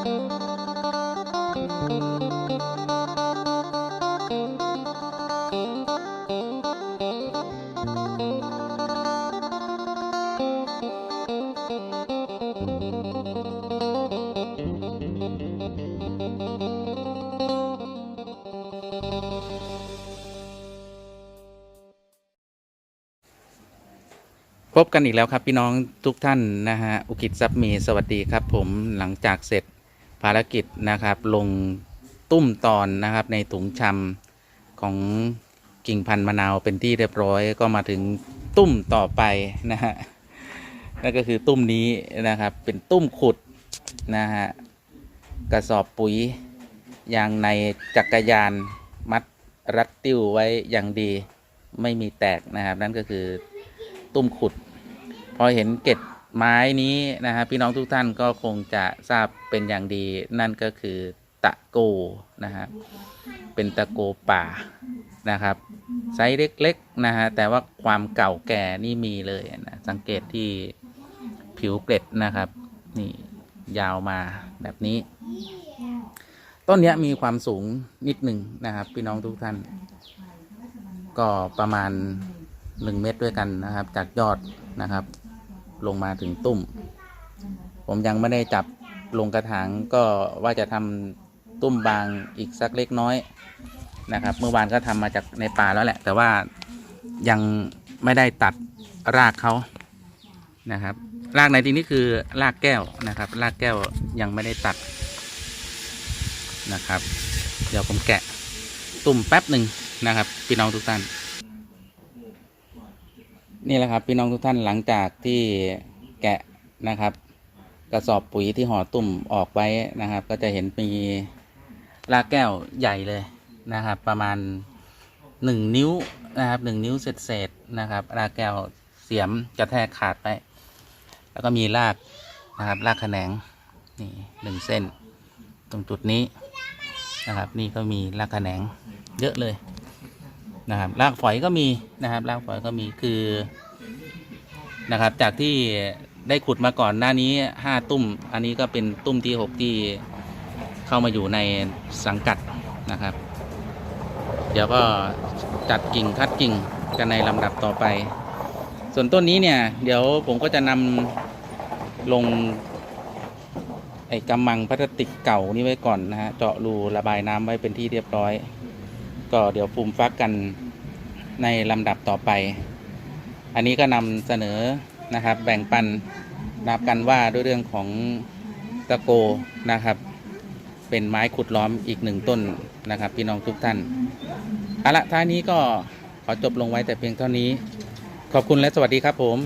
พบกันอีกแล้วครับพี่น้องทุกท่านนะฮะ อุกิจซับมีสวัสดีครับผมหลังจากเสร็จ ภารกิจนะครับ ลงตุ้มตอนนะครับ ในถุงชำของกิ่งพันธุ์มะนาวเป็นที่เรียบร้อยก็มาถึงตุ้มต่อไปนะฮะนั่นก็คือตุ้มนี้นะครับ เป็นตุ้มขุดนะฮะกระสอบปุ๋ยยางในจักรยานมัดรัดติ้วไว้อย่างดีไม่มีแตกนะครับ นั่นก็คือตุ้มขุด พอเห็นเกล็ด ไม้นี้นะฮะพี่น้องทุกท่านก็คงจะทราบเป็นอย่างดี นั่นก็คือตะโกนะฮะเป็นตะโกป่านะครับไซส์เล็กๆนะฮะแต่ว่าความเก่าแก่นี่มีเลยนะสังเกตที่ผิวเกล็ดนะครับ นี่ยาวมาแบบนี้ ต้นนี้มีความสูงนิดหนึ่งนะครับ พี่น้องทุกท่าน ก็ประมาณหนึ่งเม็ดด้วยกันนะครับ จากยอดนะครับ ลงมาถึงตุ้มผมยังไม่ได้จับลงกระถางก็ว่าจะทำตุ้มบางอีกสักเล็กน้อยนะครับ เมื่อวานก็ทำมาจากในป่าแล้วแหละ แต่ว่ายังไม่ได้ตัดรากเขานะครับ รากในที่นี้คือรากแก้วนะครับ รากแก้วยังไม่ได้ตัดนะครับ เดี๋ยวผมแกะตุ่มแป๊บหนึ่งนะครับพี่น้องทุกท่าน นี่แหละครับพี่น้องทุกท่านหลังจากที่แกะนะครับ กระสอบปุ๋ยที่ห่อตุ่มออกไว้นะครับ ก็จะเห็นมีรากแก้วใหญ่เลยนะครับ ประมาณหนึ่งนิ้วนะครับหนึ่งนิ้วเศษๆนะครับ รากแก้วเสียมกระแทกขาดไป แล้วก็มีรากนะครับรากแขนงนี่หนึ่งเส้น ตรงจุดนี้นะครับ นี่ก็มีรากแขนงเยอะเลย นะครับรากฝอยก็มีนะครับรากฝอยก็มีคือนะครับ จากที่ได้ขุดมาก่อนหน้านี้ห้าตุ้ม อันนี้ก็เป็นตุ้มที่หกที่เข้ามาอยู่ในสังกัดนะครับ เดี๋ยวก็จัดกิ่งคัดกิ่งกันในลำดับต่อไป ส่วนต้นนี้เนี่ย เดี๋ยวผมก็จะนำลงไอ้กำมังพลาสติกเก่านี้ไว้ก่อนนะฮะเจาะรูระบายน้ำไว้เป็นที่เรียบร้อย ก็เดี๋ยวฟูมฟักกันในลำดับต่อไป อันนี้ก็นำเสนอนะครับ แบ่งปันนับกันว่าด้วยเรื่องของตะโกนะครับ เป็นไม้ขุดล้อมอีกหนึ่งต้นนะครับ พี่น้องทุกท่านเอาละท้ายนี้ก็ขอจบลงไว้แต่เพียงเท่านี้ ขอบคุณและสวัสดีครับผม